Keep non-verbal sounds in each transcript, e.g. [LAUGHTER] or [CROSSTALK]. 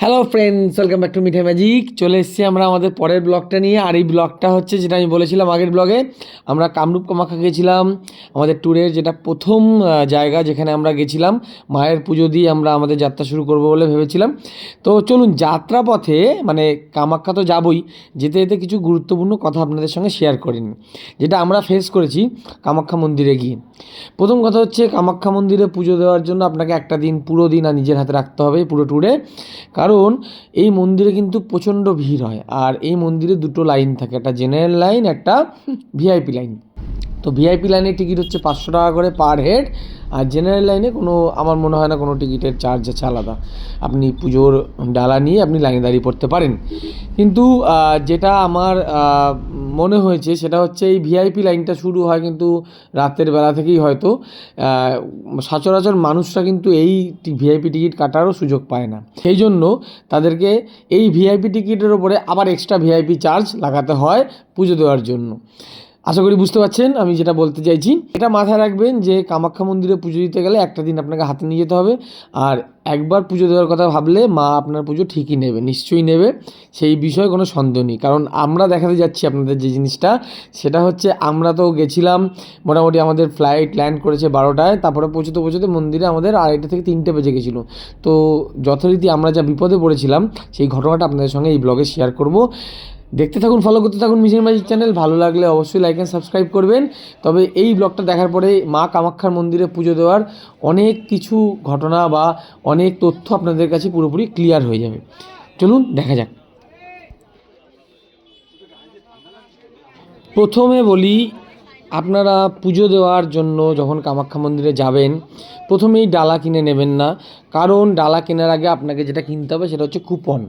Hello friends welcome back to Mithe magic চলে এসেছি আমরা আমাদের পরের ব্লগটা নিয়ে, আর এই ব্লগটা হচ্ছে যেটা আমি বলেছিলাম আগের ব্লগে। আমরা কামরূপ কামাখ্যা গেছিলাম। আমাদের ট্যুরের যেটা প্রথম জায়গা যেখানে আমরা গেছিলাম, মায়ের পুজো দিয়ে আমরা আমাদের যাত্রা শুরু করব বলে ভেবেছিলাম। তো চলুন যাত্রা পথে মানে কামাখ্যা তো যাবই, যেতে যেতে কিছু গুরুত্বপূর্ণ কথা আপনাদের সঙ্গে শেয়ার করিন। যেটা আমরা ফেস করেছি কামাখ্যা মন্দিরে গিয়ে। প্রথম কথা হচ্ছে কামাখ্যা মন্দিরে পুজো দেওয়ার জন্য আপনাকে একটা দিন পুরো দিন আর নিজের হাতে রাখতে হবে পুরো ট্যুরে কারণ এই মন্দিরে কিন্তু প্রচণ্ড ভিড় হয় আর এই মন্দিরে দুটো লাইন থাকে একটা জেনারেল লাইন একটা [LAUGHS] ভিআইপি লাইন তো ভিআইপি লাইনের টিকিট হচ্ছে পাঁচশো টাকা করে পার হেড আর জেনারেল লাইনে কোনো আমার মনে হয় না কোনো টিকিটের চার্জ আছে আলাদা। আপনি পুজোর ডালা নিয়ে আপনি লাইনে দাঁড়িয়ে পড়তে পারেন। কিন্তু যেটা আমার মনে হয়েছে সেটা হচ্ছে এই ভিআইপি লাইনটা শুরু হয় কিন্তু রাতের বেলা থেকেই হয়তো সচরাচর মানুষরা কিন্তু এই ভিআইপি টিকিট কাটারও সুযোগ পায় না। সেই জন্য তাদেরকে এই ভিআইপি টিকিটের ওপরে আবার এক্সট্রা ভিআইপি চার্জ লাগাতে হয় পুজো দেওয়ার জন্য। আশা করি বুঝতে পারছেন, আমি যেটা বলতে চাইছি। এটা মাথায় রাখবেন যে কামাখ্যা মন্দিরে পুজো দিতে গেলে একটা দিন আপনাকে হাতে নিয়ে যেতে হবে। আর একবার পুজো দেওয়ার কথা ভাবলে মা আপনার পুজো ঠিকই নেবে, নিশ্চয়ই নেবে। সেই বিষয়ে কোনো সন্দেহ নেই। কারণ আমরা দেখাতে যাচ্ছি আপনাদের যে জিনিসটা, সেটা হচ্ছে আমরা তো গেছিলাম, মোটামুটি আমাদের ফ্লাইট ল্যান্ড করেছে বারোটায়, তারপরে পৌঁছতে পৌঁছতে মন্দিরে আমাদের আড়াইটা থেকে তিনটে বেজে গেছিল। তো যথারীতি আমরা যা বিপদে পড়েছিলাম, সেই ঘটনাটা আপনাদের সঙ্গে এই ব্লগে শেয়ার করব। দেখতে থাকুন ফলো করতে থাকুন মিশন ম্যাজিক চ্যানেল ভালো লাগলে অবশ্যই লাইক অ্যান্ড সাবস্ক্রাইব করবেন। তবে এই ব্লগটা দেখার পরে মা কামাক্ষার মন্দিরে পুজো দেওয়ার অনেক কিছু ঘটনা বা অনেক তথ্য আপনাদের কাছে পুরোপুরি ক্লিয়ার হয়ে যাবে। চলুন, দেখা যাক। প্রথমে বলি আপনারা পুজো দেওয়ার জন্য যখন কামাখ্যা মন্দিরে যাবেন, প্রথমেই ডালা কিনে নেবেন না। কারণ ডালা কেনার আগে আপনাকে যেটা কিনতে হবে সেটা হচ্ছে কুপন।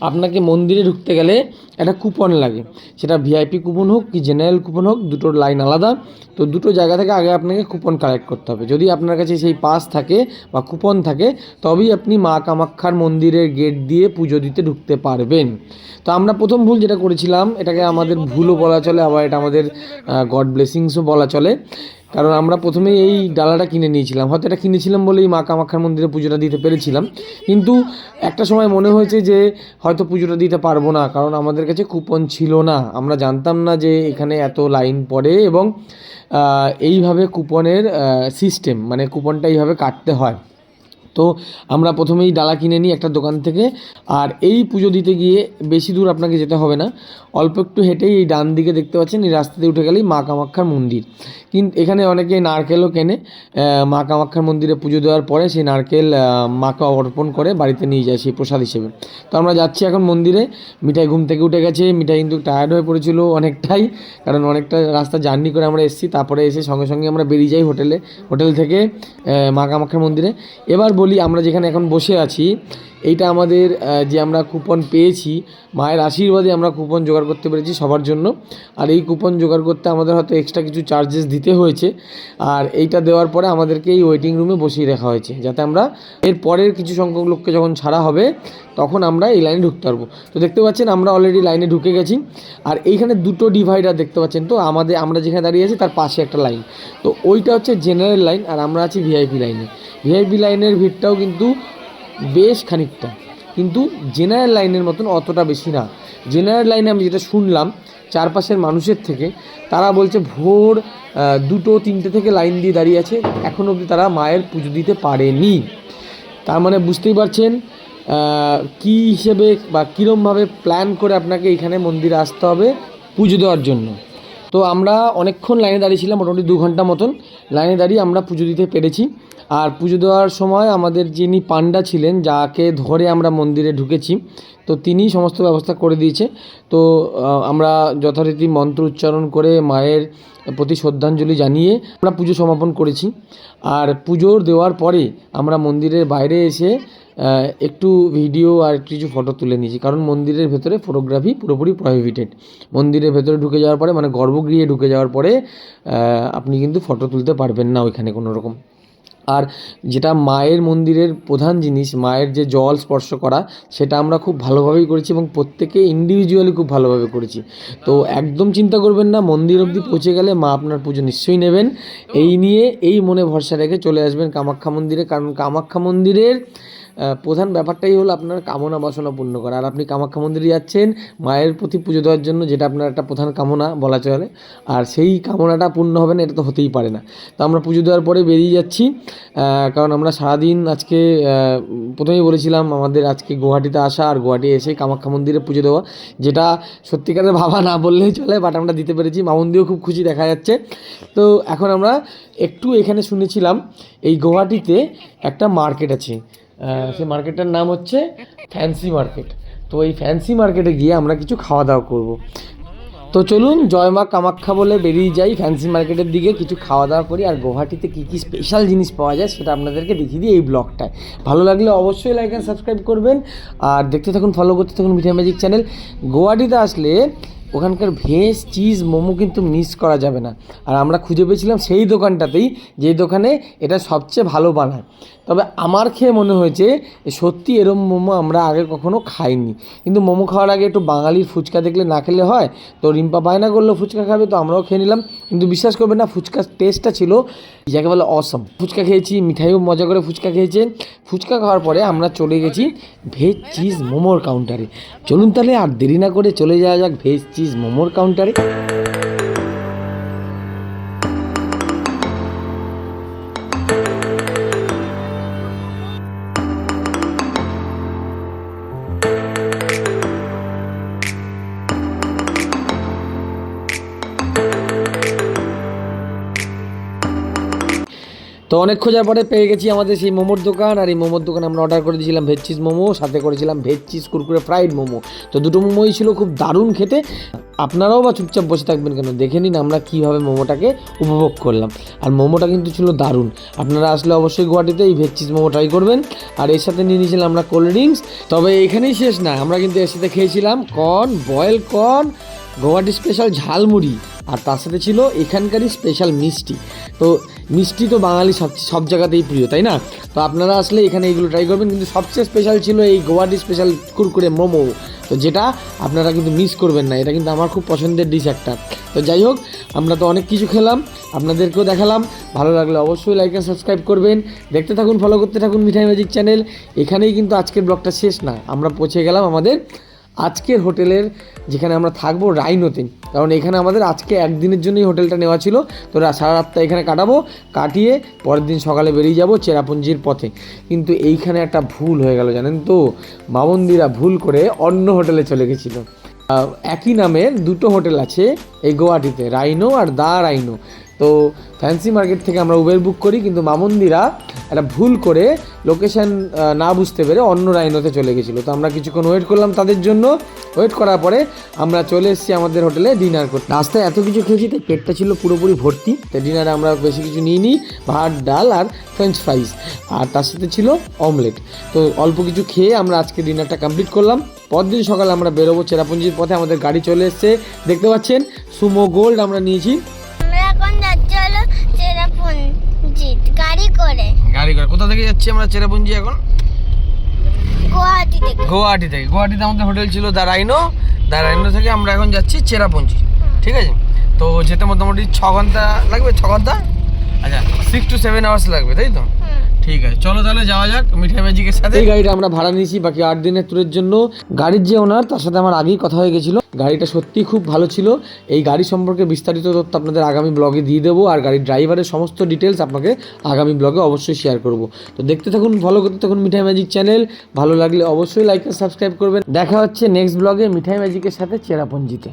আপনাকে মন্দিরে ঢুকতে গেলে একটা কুপন লাগে। সেটা ভিআইপি কুপন হোক কি জেনারেল কুপন হোক, দুটোর লাইন আলাদা। তো দুটো জায়গা থেকে আগে আপনাকে কুপন কালেক্ট করতে হবে। যদি আপনার কাছে সেই পাস থাকে বা কুপন থাকে, তবেই আপনি মা কামাখ্যার মন্দিরের গেট দিয়ে পুজো দিতে ঢুকতে পারবেন। তো আমরা প্রথম ভুল যেটা করেছিলাম, এটাকে আমাদের ভুলও বলা চলে, আবার এটা আমাদের গড ব্লেসিংসও বলা চলে। কারণ আমরা প্রথমেই এই ডালাটা কিনে নিয়েছিলাম। হয়তো এটা কিনেছিলাম বলেই মা কামাখ্যার মন্দিরে পুজোটা দিতে পেরেছিলাম। কিন্তু একটা সময় মনে হয়েছে যে হয়তো পুজোটা দিতে পারব না, কারণ আমাদের কাছে কুপন ছিল না। আমরা জানতাম না যে এখানে এত লাইন পড়ে এবং এইভাবে কুপনের সিস্টেম মানে কুপনটা এইভাবে কাটতে হয়। তো আমরা প্রথমেই ডালা কিনে নিই একটা দোকান থেকে। আর এই পুজো দিতে গিয়ে বেশি দূর আপনাকে যেতে হবে না। অল্প একটু হেঁটেই এই ডান দিকে দেখতে পাচ্ছেন, এই রাস্তাতে উঠে গেলেই মা কামাখ্যার মন্দির। কিন্তু এখানে অনেকে নারকেলও কেনে। মা কামাখ্যার মন্দিরে পুজো দেওয়ার পরে সেই নারকেল মাকে অর্পণ করে বাড়িতে নিয়ে যায় সেই প্রসাদ হিসেবে। তো আমরা যাচ্ছি এখন মন্দিরে। মিঠাই ঘুম থেকে উঠে গেছে, মিঠাই কিন্তু টায়ার্ড হয়ে পড়েছিল অনেকটাই। কারণ অনেকটা রাস্তা জার্নি করে আমরা এসেছি। তারপরে এসে সঙ্গে সঙ্গে আমরা বেরিয়ে যাই হোটেলে, হোটেল থেকে মা কামাখ্যার মন্দিরে। এবার বলি আমরা যেখানে এখন বসে আছি এইটা আমাদের যে আমরা কুপন পেয়েছি, মায়ের আশীর্বাদে আমরা কুপন জোগাড় করতে পেরেছি সবার জন্য। আর এই কুপন জোগাড় করতে আমাদের হয়তো এক্সট্রা কিছু চার্জেস দিতে হয়েছে। আর এইটা দেওয়ার পরে আমাদেরকে এই ওয়েটিং রুমে বসিয়ে রাখা হয়েছে, যাতে আমরা এর পরের কিছু সংখ্যক লোককে যখন ছাড়া হবে, তখন আমরা এই লাইনে ঢুকতে পারব। তো দেখতে পাচ্ছেন, আমরা অলরেডি লাইনে ঢুকে গেছি। আর এইখানে দুটো ডিভাইডার দেখতে পাচ্ছেন তো, আমাদের, আমরা যেখানে দাঁড়িয়ে আছি, তার পাশে একটা লাইন তো ওইটা হচ্ছে জেনারেল লাইন আর আমরা আছি ভিআইপি লাইনে ভিআইপি লাইনের ভিড়টাও কিন্তু বেশ খানিকটা। কিন্তু জেনারেল লাইনের মতন অতটা বেশি না। জেনারেল লাইনে আমি যেটা শুনলাম, চারপাশের মানুষের থেকে, তারা বলছে ভোর দুটো, তিনটে থেকে লাইন দিয়ে দাঁড়িয়ে আছে। এখন অবধি তারা মায়ের পুজো দিতে পারেনি। তার মানে বুঝতেই পারছেন কী হিসেবে বা কীরমভাবে প্ল্যান করে আপনাকে এখানে মন্দিরে আসতে হবে পুজো দেওয়ার জন্য। তো আমরা অনেকক্ষণ লাইনে দাঁড়িয়েছিলাম মোটামুটি দু ঘণ্টা মতন। লাইনে দাঁড়িয়ে আমরা পুজো দিতে পেরেছি। আর পুজো দেওয়ার সময় আমাদের যিনি পান্ডা ছিলেন, যাকে ধরে আমরা মন্দিরে ঢুকেছি তো তিনি সমস্ত ব্যবস্থা করে দিয়েছে। তো আমরা যথারীতি মন্ত্র উচ্চারণ করে মায়ের প্রতি শ্রদ্ধাঞ্জলি জানিয়ে আমরা পুজো সমাপন করেছি। আর পুজোর দেওয়ার পরে আমরা মন্দিরের বাইরে এসে একটু ভিডিও আর কিছু ফটো তুলে নিয়েছি। কারণ মন্দিরের ভেতরে ফটোগ্রাফি পুরোপুরি প্রহিবিটেড মন্দিরের ভেতরে ঢুকে যাওয়ার পরে মানে গর্ভগৃহে ঢুকে যাওয়ার পরে আপনি কিন্তু ফটো তুলতে পারবেন না ওইখানে কোনো রকম আর যেটা মায়ের মন্দিরের প্রধান জিনিস, মায়ের যে জল স্পর্শ করা, সেটা আমরা খুব ভালোভাবেই করেছি এবং প্রত্যেকে ইন্ডিভিজুয়ালি খুব ভালোভাবে করেছি। তো একদম চিন্তা করবেন না, মন্দির অবধি পৌঁছে গেলে মা আপনার পুজো নিশ্চয়ই নেবেন। এই নিয়ে এই মনে ভরসা রেখে চলে আসবেন কামাখ্যা মন্দিরে, কারণ কামাখ্যা মন্দিরের প্রধান ব্যাপারটাই হলো আপনার কামনা বাসনা পূর্ণ করা। আর আপনি কামাখ্যা মন্দিরে যাচ্ছেন, মায়ের প্রতি পুজো দেওয়ার জন্য যেটা আপনার একটা প্রধান কামনা বলা চলে, আর সেই কামনাটা পূর্ণ হবে না, এটা তো হতেই পারে না। তো আমরা পুজো দেওয়ার পরে বেরিয়ে যাচ্ছি কারণ আমরা সারাদিন আজকে প্রথমেই বলেছিলাম আমাদের আজকে গুয়াহাটিতে আসা আর গুয়াহাটি এসে কামাখ্যা মন্দিরে পুজো দেওয়া, যেটা সত্যিকারের ভাবা না বললেই চলে বাট আমরা দিতে পেরেছি। মামন্দিও খুব খুশি দেখা যাচ্ছে। তো এখন আমরা একটু এখানে শুনেছিলাম, এই গুয়াহাটিতে একটা মার্কেট আছে। সেই মার্কেটটার নাম হচ্ছে ফ্যান্সি মার্কেট। তো এই ফ্যান্সি মার্কেটে গিয়ে আমরা কিছু খাওয়া দাওয়া করব। তো চলুন জয় মা কামাখ্যা বলে বেরিয়ে যাই ফ্যান্সি মার্কেটের দিকে কিছু খাওয়া দাওয়া করি। আর গুয়াহাটিতে কী কী স্পেশাল জিনিস পাওয়া যায় সেটা আপনাদেরকে দেখিয়ে দিই এই ব্লগটায়। ভালো লাগলে অবশ্যই লাইক অ্যান্ড সাবস্ক্রাইব করবেন। আর দেখতে থাকুন ফলো করতে থাকুন মিঠাই ম্যাজিক চ্যানেল গুয়াহাটিতে আসলে ওখানকার ভেজ চিজ মোমো কিন্তু মিস করা যাবে না। আর আমরা খুঁজে পেয়েছিলাম সেই দোকানটাতেই যেই দোকানে এটা সবচেয়ে ভালো বানায়। তবে আমার খেয়ে মনে হয়েছে, সত্যি এরম মোমো আমরা আগে কখনো খাইনি। কিন্তু মোমো খাওয়ার আগে একটু বাঙালির ফুচকা দেখলে না খেলে হয়, তো রিম্পা বায়না করল, ফুচকা খাবে তো আমরাও খেয়ে নিলাম। কিন্তু বিশ্বাস করবে না, ফুচকার টেস্টটা ছিল যাকে বলে অসম ফুচকা খেয়েছি, মিঠাইও মজা করে ফুচকা খেয়েছে। ফুচকা খাওয়ার পরে আমরা চলে গেছি ভেজ চিজ মোমোর কাউন্টারে চলুন তাহলে আর দেরি না করে চলে যাওয়া যাক ভেজ চিজ মোমোর কাউন্টারে তো অনেক খোঁজার পরে পেয়ে গেছি আমাদের সেই মোমোর দোকান, আর এই মোমোর দোকানে আমরা অর্ডার করে দিয়েছিলাম ভেজ চিজ মোমো, সাথে করেছিলাম veg cheese Kurkure fried momo. তো দুটো মোমোই ছিল খুব দারুণ খেতে। আপনারাও বা চুপচাপ বসে থাকবেন কেন? দেখে নিন আমরা কীভাবে মোমোটাকে উপভোগ করলাম। আর মোমোটা কিন্তু ছিল দারুণ। আপনারা আসলে অবশ্যই গুয়াহাটিতে এই ভেজ চিজ মোমো ট্রাই করবেন। আর এর সাথে নিয়ে নিয়েছিলাম আমরা কোল্ড ড্রিঙ্কস। তবে এখানেই শেষ না। আমরা কিন্তু এর সাথে খেয়েছিলাম corn boil corn Guwahati special jhalmuri. আর তার সাথে ছিল এখানকারই স্পেশাল মিষ্টি। তো মিষ্টি তো বাঙালি সব সব জায়গাতেই প্রিয়, তাই না? তো আপনারা আসলে এখানে এইগুলো ট্রাই করবেন। কিন্তু সবচেয়ে স্পেশাল ছিল এই গুয়াহাটি স্পেশাল কুরকুরে মোমো। তো যেটা আপনারা কিন্তু মিস করবেন না, এটা কিন্তু আমার খুব পছন্দের ডিশ একটা। তো যাই হোক, আমরা তো অনেক কিছু খেলাম, আপনাদেরকেও দেখালাম, ভালো লাগলে অবশ্যই লাইক আর সাবস্ক্রাইব করবেন। দেখতে থাকুন ফলো করতে থাকুন মিঠাই ম্যাজিক চ্যানেল এখানেই কিন্তু আজকের ব্লগটা শেষ না, আমরা পৌঁছে গেলাম আমাদের আজকের হোটেলের যেখানে আমরা থাকব রাইনোতে। কারণ এখানে আমাদের আজকে একদিনের জন্যই হোটেলটা নেওয়া ছিল। তো সারা রাতটা এখানে কাটাবো, কাটিয়ে পরের দিন সকালে বেরিয়ে যাব চেরাপুঞ্জির পথে। কিন্তু এইখানে একটা ভুল হয়ে গেল, জানেন তো? মামন্দিরা ভুল করে অন্য হোটেলে চলে গেছিল। একই নামের দুটো হোটেল আছে এই গুয়াহাটিতে, রাইনো আর দা রাইনো। তো ফ্যান্সি মার্কেট থেকে আমরা উবের বুক করি, কিন্তু মামন্দিরা একটা ভুল করে লোকেশন না বুঝতে পেরে অন্য রাইনোতে চলে গেছিল। তো আমরা কিছুক্ষণ ওয়েট করলাম তাদের জন্য। ওয়েট করার পরে আমরা চলে এসেছি আমাদের হোটেলে ডিনার করতে। রাস্তায় এত কিছু খেয়েছি, তাই পেটটা ছিল পুরোপুরি ভর্তি। তো ডিনারে আমরা বেশি কিছু নিই নিইনি, ভাত, ডাল আর ফ্রেঞ্চ ফ্রাইস আর তার সাথে ছিল অমলেট তো অল্প কিছু খেয়ে আমরা আজকে ডিনারটা কমপ্লিট করলাম। পরদিন সকালে আমরা বেরোবো চেরাপুঞ্জির পথে, আমাদের গাড়ি চলে এসছে। দেখতে পাচ্ছেন, সুমো গোল্ড আমরা নিয়েছি। করে। গাড়ি করে। কোথা থেকে যাচ্ছি আমরা চেরাপুঞ্জি এখন? গুয়াহাটি থেকে। গুয়াহাটি থেকে। গুয়াহাটিতে আমাদের হোটেল ছিল দা রাইনো থেকে আমরা এখন যাচ্ছি চেরাপুঞ্জি। ঠিক আছে? তো যেতে মোটামুটি ছ ঘণ্টা লাগবে? ছ ঘণ্টা? আচ্ছা সিক্স টু সেভেন আওয়ার্স লাগবে তাই তো। ঠিক আছে। চলো তাহলে যাওয়া যাক মিঠাই ম্যাজিকের সাথে। এই গাড়িটা আমরা ভাড়া নিয়েছি বাকি আট দিনের ট্যুরের জন্য। গাড়ির যে ওনার তার সাথে আমার আগেই কথা হয়ে গেছিল। গাড়িটা সত্যি খুব ভালো ছিল। এই গাড়ি সম্পর্কে বিস্তারিত তথ্য আপনাদের আগামী ব্লগে দিয়ে দেবো। আর গাড়ির ড্রাইভারের সমস্ত ডিটেলস আপনাকে আগামী ব্লগে অবশ্যই শেয়ার করব। তো দেখতে থাকুন ফলো করতে থাকুন মিঠাই ম্যাজিক চ্যানেল ভালো লাগলে অবশ্যই লাইক সাবস্ক্রাইব করবেন। দেখা হচ্ছে নেক্সট ব্লগে মিঠাই ম্যাজিকের সাথে চেরাপুঞ্জিতে।